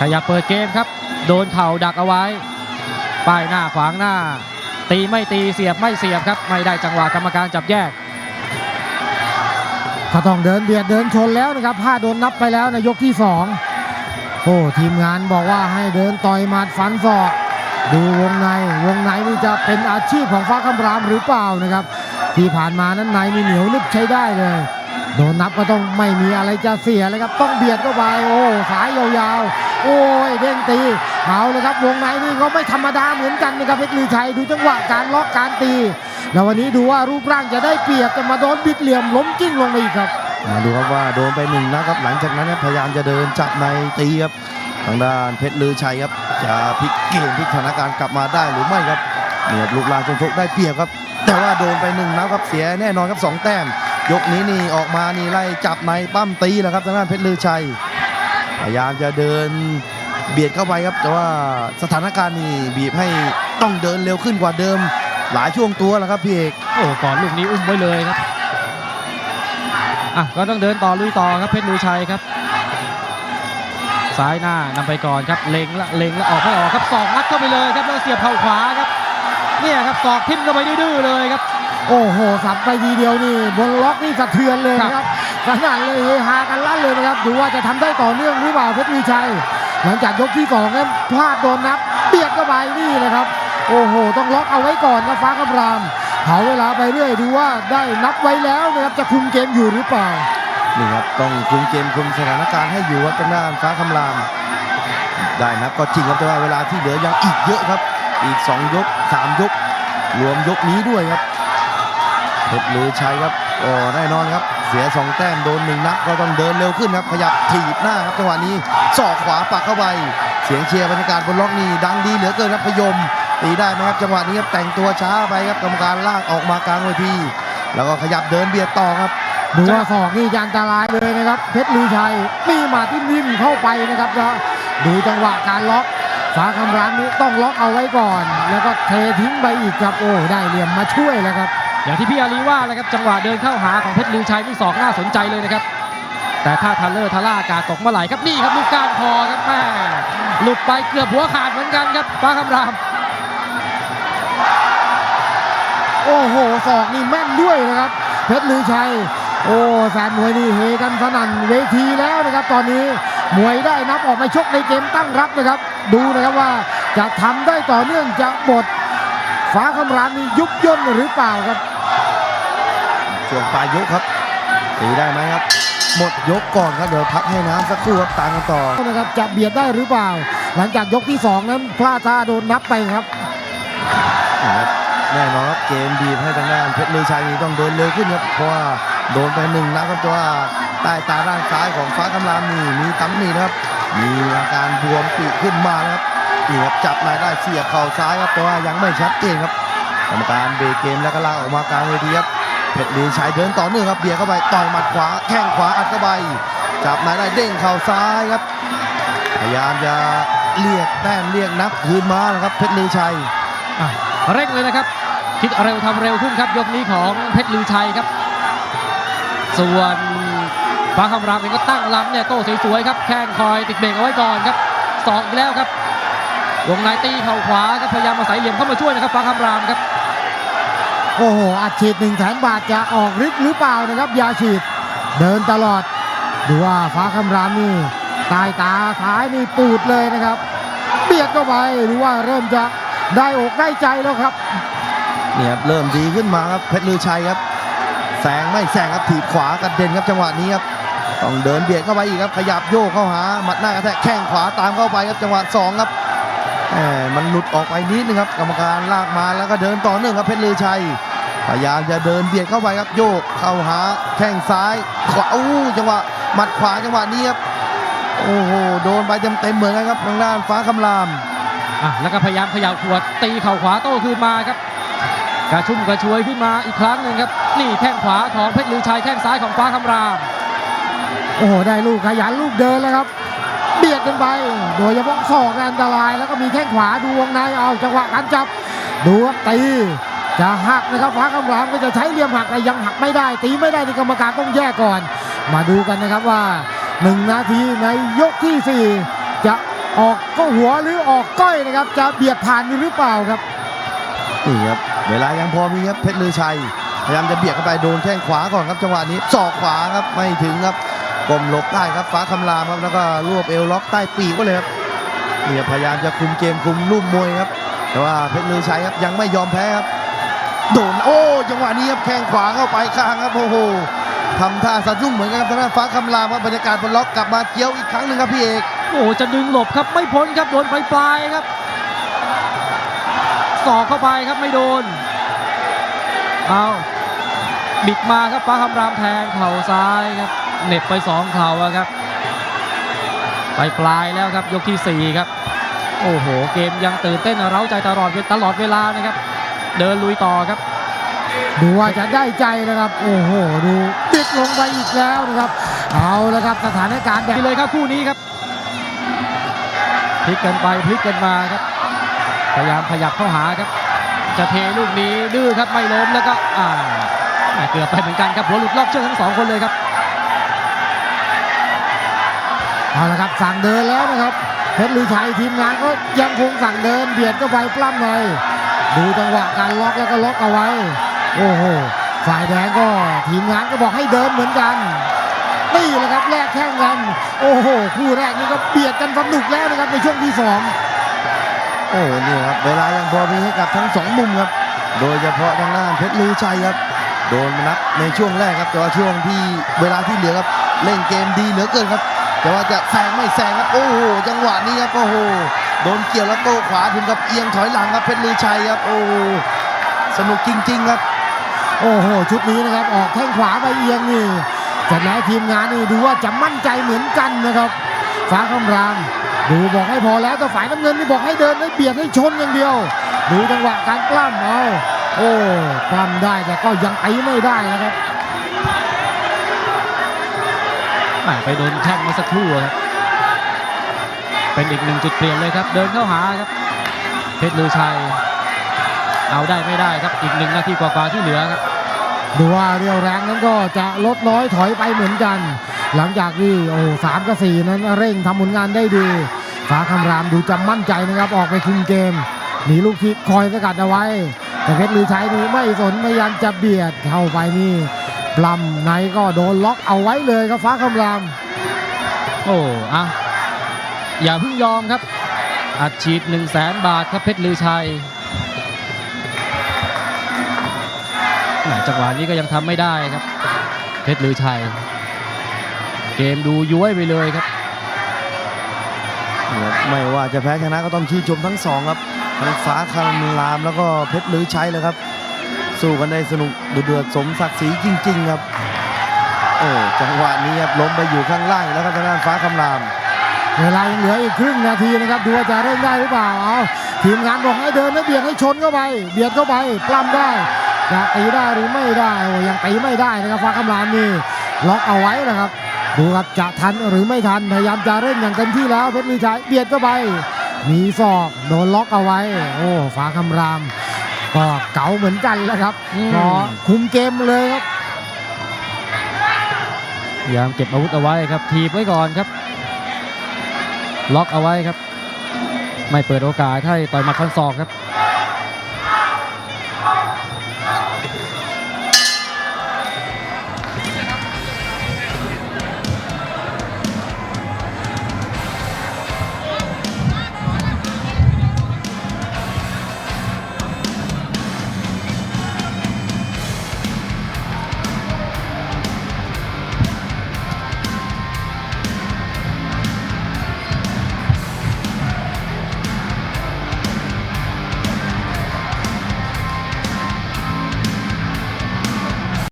ขยับเปิดเกมครับ โดนเข่าดักเอาไว้ ป้ายหน้าขวางหน้า ตีไม่ตีเสียบไม่เสียบครับ ไม่ได้จังหวะกรรมการจับแยกก็ต้องเดินเบียดเดินชนแล้วนะครับผ้าโดนนับไปแล้วในยกที่สองโอ้ทีมงานบอกว่าให้เดินต่อยหมัดฟันศอกดูวงในวงในนี่จะเป็นอาชีพของฟ้าคำรามหรือเปล่านะครับ ที่ผ่านมานั้นในนี่เหนียวนึบใช้ได้เลย โดนนับก็ต้องไม่มีอะไรจะเสียเลยครับ ต้องเบียดเข้าไปโอ้สายยาวๆ โอ้ยเด้งตีเอาเลยครับวงในนี่ก็ไม่ธรรมดาเหมือนกันนะครับเพชรลือชัยดูจังหวะการล็อกการตีแล้ววันนี้ดูว่ารูปร่างจะได้เปรียบจะมาโดนบิดเหลี่ยมล้มกิ้งลงไปอีกครับมาดูครับว่าโดนไปหนึ่งนะครับ หลังจากนั้นพยายามจะเดินจับในตีครับทางด้านเพชรลือชัยครับจะพลิกเกมพลิกสถานการณ์กลับมาได้หรือไม่ครับเนี่ยครับลูกลานจนชกได้เปรียบครับ แต่ว่าโดนไปหนึ่งนะครับเสียแน่นอนครับสองแต้ม ยกนี้นี่ออกมานี่ไล่จับในปั้มตีแล้วครับทางด้านเพชรลือชัย พยายามจะเดินเบียดเข้าไปครับ แต่ว่าสถานการณ์นี่บีบให้ต้องเดินเร็วขึ้นกว่าเดิม หลายช่วงตัวแล้วครับพี่เอกโอ้ก่อนลูกนี้อุ้มไว้เลยครับอะก็ต้องเดินต่อลุยต่อครับเพชรลือชัยครับซ้ายหน้านำไปก่อนครับเล็งละเล็งละออกไม่ออกครับสองนัดเข้าไปเลยครับแล้วเสียบเข่าขวาครับเนี่ยครับศอกทิ่มเข้าไปดื้อๆเลยครับ โอ้โหสับไปทีเดียวนี่บนล็อกนี่สะเทือนเลยนะครับ สนั่นเลยเฮฮากันลั่นเลยนะครับดูว่าจะทำได้ต่อเนื่องหรือเปล่าเพชรมีชัย หลังจากยกที่สองนั้นพลาดโดนนับเบียดเข้าไปนี่เลยครับ โอ้โห ต้องล็อกเอาไว้ก่อนครับฟ้าคำรามเผาเวลาไปเรื่อยดูว่าได้นับไว้แล้วนะครับจะคุมเกมอยู่หรือเปล่านี่ครับต้องคุมเกมคุมสถานการณ์ให้อยู่ครับทางด้านฟ้าคำราม ได้นับก็จริงครับแต่ว่าเวลาที่เหลือยังอีกเยอะครับ อีก 2 ยก 3 ยก รวมยกนี้ด้วยครับเพชรลือชัยครับโอ้แน่นอนครับ เสีย2แต้มโดนหนึ่งนับก็ต้องเดินเร็วขึ้นครับ ขยับถีบหน้าครับจังหวะนี้ศอกขวาปักเข้าไป เสียงเชียร์บรรยากาศบนล็อกนี่ดังดีเหลือเกินครับพยมตีได้ไหมครับจังหวะนี้ครับแต่งตัวช้าไปครับกรรมการลากออกมากลางเวทีแล้วก็ขยับเดินเบียดต่อครับดูว่าศอกนี่จะอันตรายเลยนะครับเพชรลือชัยมีมาที่นิ่มเข้าไปนะครับแล้วดูจังหวะการล็อกฟ้าคำรามนี้ต้องล็อกเอาไว้ก่อน แล้วก็เททิ้งไปอีกครับโอ้ได้เหลี่ยมมาช่วยแล้วครับ อย่างที่พี่อาลีว่าแหละครับจังหวะเดินเข้าหาของเพชรลือชัยนี่สองน่าสนใจเลยนะครับ แต่ถ้าทันเลอร์ทาร่าอากาตกเมื่อไหร่ครับนี่ครับลูกก้านคอครับแม่หลุดไปเกือบหัวขาดเหมือนกันครับฟ้าคำราม โอ้โหศอกนี่แม่นด้วยนะครับ เพชรลือชัย โอ้แฟนมวยนี่เฮกันสนั่นเวทีแล้วนะครับ ตอนนี้มวยได้นับออกมาชกในเกมตั้งรับนะครับ ดูนะครับว่าจะทำได้ต่อเนื่องจะบดฟ้าคำรามนี่ยุบย่นหรือเปล่าครับ ช่วงปลายยกครับตีได้ไหมครับ หมดยกก่อนครับเดี๋ยวพักให้น้ำสักครู่ครับตามกันต่อนะครับจะเบียดได้หรือเปล่า หลังจากยกที่สองนั้นพลาดท่าโดนนับไปครับนะครับแน่นอนครับเกมบีบให้ทางด้านเพชรลือชัยนี่ต้องเดินเร็วขึ้นครับเพราะว่าโดนไปหนึ่งนะครับแต่ว่าใต้ตาด้านซ้ายของฟ้าคำรามนี่มีตำหนินะครับ มีอาการบวมปีขึ้นมานะครับนี่ครับจับนายได้เสียบเข่าซ้ายครับแต่ว่ายังไม่ชัดเจนครับกรรมการเบรกเกมแล้วก็ลากออกมากลางเวทีครับ เพชรลือชัยเดินต่อเนื่องครับเบียดเข้าไปต่อยหมัดขวาแข้งขวาอัดเข้าไปจับนายได้เด้งเข่าซ้ายครับ พยายามจะเรียกแต้มเรียกนับคืนมานะครับ เพชรลือชัยเร่งเลยนะครับ คิดเร็วทำเร็วขึ้นครับ ยกนี้ของเพชรลือชัยครับ ส่วนฟ้าคำรามเองก็ตั้งลำเนี่ยโต้สวยๆครับแข้งคอยติดเบรกเอาไว้ก่อนครับสองอีกแล้วครับวงในตีเข่าขวาครับพยายามอาศัยเหลี่ยมเข้ามาช่วยนะครับฟ้าคำรามครับ โอ้โหอัดฉีดหนึ่งแสนบาทจะออกฤทธิ์หรือเปล่านะครับยาฉีดเดินตลอดดูว่าฟ้าคำรามนี่ตายตาท้ายนี่ปูดเลยนะครับ เบียดเข้าไปหรือว่าเริ่มจะได้อกได้ใจแล้วครับเนี่ยครับเริ่มดีขึ้นมาครับเพชรลือชัยครับแซงไม่แซงครับถีบขวากระเด็นครับจังหวะนี้ครับต้องเดินเบียดเข้าไปอีกครับขยับโยกเข้าหาหมัดหน้ากระแทกแข้งขวาตามเข้าไปครับจังหวะสองครับแหมมันหลุดออกไปนิดนึงครับกรรมการลากมาแล้วก็เดินต่อเนื่องครับเพชรลือชัย พยายามจะเดินเบียดเข้าไปครับโยกเข้าหาแข้งซ้ายขวาอู้จังหวะหมัดขวาจังหวะนี้ครับโอ้โหโดนไปเต็มๆเหมือนกันครับทางด้านฟ้าคำรามอะแล้วก็พยายามเขย่าขวดตีเข่าขวาโต้คืนมาครับกระชุ่มกระชวยขึ้นมาอีกครั้งหนึ่งครับ นี่แข้งขวาของเพชรลือชัยแข้งซ้ายของฟ้าคำรามโอ้โหได้ลูกขยันลูกเดินแล้วครับ เบียดกันไป โดยเฉพาะศอกอันตรายแล้วก็มีแข้งขวาดูวงในเอาจังหวะการจับดูครับตี จะหักนะครับฟ้าคำรามก็จะใช้เหลี่ยมหักแต่ยังหักไม่ได้ ตีไม่ได้ในกรรมการต้องแยกก่อน มาดูกันนะครับว่า 1 นาทีในยกที่ 4 จะออกก็หัวหรือออกก้อยนะครับ จะเบียดผ่านหรือเปล่าครับนี่ครับเวลายังพอมีครับเพชรลือชัยพยายามจะเบียดเข้าไปโดนแข้งขวาก่อนครับจังหวะนี้ศอกขวาครับไม่ถึงครับกลมหลบได้ครับฟ้าคำรามครับแล้วก็รวบเอวล็อกใต้ปีกก็เลยครับนี่พยายามจะคุมเกมคุมลุ่มมวยครับ แต่ว่าเพชรลือชัยครับยังไม่ยอมแพ้ครับ โดนโอ้จังหวะนี้ครับแข้งขวาเข้าไปข้างครับโอ้โหทำท่าสะดุ้งเหมือนกันครับทางด้านฟ้าคำรามครับบรรยากาศบนล็อกกลับมาเกี้ยวอีกครั้งหนึ่งครับพี่เอกโอ้โหจะดึงหลบครับไม่พ้นครับโดนปลายปลายๆครับสอกเข้าไปครับไม่โดนเอาบิดมาครับฟ้าคำรามแทงเข่าซ้ายครับเหน็บไปสองเข่าครับ ไปปลายแล้วครับยกที่สี่ครับ โอ้โห เกมยังตื่นเต้นเร้าใจตลอดตลอดเวลานะครับ เดินลุยต่อครับ ดูว่าจะได้ใจนะครับ โอ้โห ดูบิดลงไปอีกแล้วนะครับ เอาแล้วครับสถานการณ์แบบไปเลยครับคู่นี้ครับ พลิกกันไปพลิกกันมาครับ พยายามขยับเข้าหาครับ จะเทลูกนี้ดื้อครับไม่ล้มแล้วก็อ่าแหม่เกือบไปเหมือนกันครับหัวหลุดล็อกเชือกทั้งสองคนเลยครับเอาละครับสั่งเดินแล้วนะครับเพชรลือชัยทีมงานก็ยังคงสั่งเดินเบียดก็ไปปล้ำหน่อย ดูจังหวะการล็อกแล้วก็ล็อกเอาไว้ โอ้โห ฝ่ายแดงก็ทีมงานก็บอกให้เดินเหมือนกัน นี่แหละครับแลกแข้งกัน โอ้โห คู่แรกนี่ก็เบียดกันสนุกแล้วนะครับในช่วงที่สองโอ้นี่ครับเวลายังพอมีให้กับทั้งสองมุมครับ โดยเฉพาะทางด้านเพชรลือชัยครับ โดนนับในช่วงแรกครับแต่ว่าช่วงที่เวลาที่เหลือครับเล่นเกมดีเหลือเกินครับ แต่ว่าจะแซงไม่แซงครับ โอ้โห จังหวะนี้ครับโอ้โห ดนเกี่ยวแล้วโต้ขวาถึงกับเอียงถอยหลังครับเพชรลือชัยครับโอ้สนุกจริง ๆ ครับ โอ้โหชุดนี้นะครับ ออกแข้งขวาไปเอียงนี่แต่แล้วทีมงานนี่ดูว่าจะมั่นใจเหมือนกันนะครับฟ้าคำรามดูบอกให้พอแล้วแต่ฝ่ายน้ำเงินนี่บอกให้เดินให้เบียดให้ชนอย่างเดียว ดูจังหวะการปล้ำเอาโอ้ปล้ำได้แต่ก็ยังไอไม่ได้นะครับไปโดนแข้งมื่อสักครู่ครับ เป็นอีกหนึ่งจุดเปลี่ยนเลยครับ เดินเข้าหาครับเพชรลือชัย เอาได้ไม่ได้ครับอีกหนึ่งนาทีกว่าๆที่เหลือครับดูว่าเรียวแรงนั้นก็จะลดน้อยถอยไปเหมือนกัน หลังจากที่โอ้สามกับสี่นั้นเร่งทำผลงานได้ดีฟ้าคำรามดูจะมั่นใจนะครับออกไปคุมเกมหนีลูกทิพย์คอยสกัดเอาไว้ แต่เพชรลือชัยนี่ไม่สนพยายามจะเบียดเข้าไปนี่ปล้ำในก็โดนล็อกเอาไว้เลยครับฟ้าคำราม โอ้อะ อย่าเพิ่งยอมครับ อัดฉีด 1 0 0 0 0แสนบาทครับเพชรลือชัยจังหวะนี้ก็ยังทำไม่ได้ครับ เพชรลือชัย เกมดูย้วยไปเลยครับ ไม่ว่าจะแพ้ชนะก็ต้องชื่นชมทั้งสองครับทั้งฟ้าคารลามแล้วก็เพชรลือชัยเลยครับ สู้กันได้สนุกดุเดือดสมศักดิ์ศรีจริง ๆ ครับโอ้จังหวะนี้ครับล้มไปอยู่ข้างล่างแล้วก็ทางด้านฟ้าคำราม เวลายังเหลืออีกครึ่งนาทีนะครับดูว่าจะเร่งได้หรือเปล่าเอาทีมงานบอกให้เดินให้เบียดให้ชนเข้าไป เบียดเข้าไปปล้ำได้จะตีได้หรือไม่ได้โอ้ยังตีไม่ได้นะครับฟ้าคำรามนี่ล็อกเอาไว้นะครับ ดูครับจะทันหรือไม่ทันพยายามจะเร่งอย่างเต็มที่แล้วเพชรลือชัยเบียดเข้าไปมีศอกโดนล็อกเอาไว้ โอ้ฟ้าคำราม ก็เก๋าเหมือนกันแล้วครับอืมก็คุมเกมเลยครับพยายามเก็บอาวุธเอาไว้ครับ ทีบไว้ก่อนครับ ล็อกเอาไว้ครับ ไม่เปิดโอกาสให้ต่อยหมัดคันศอกครับ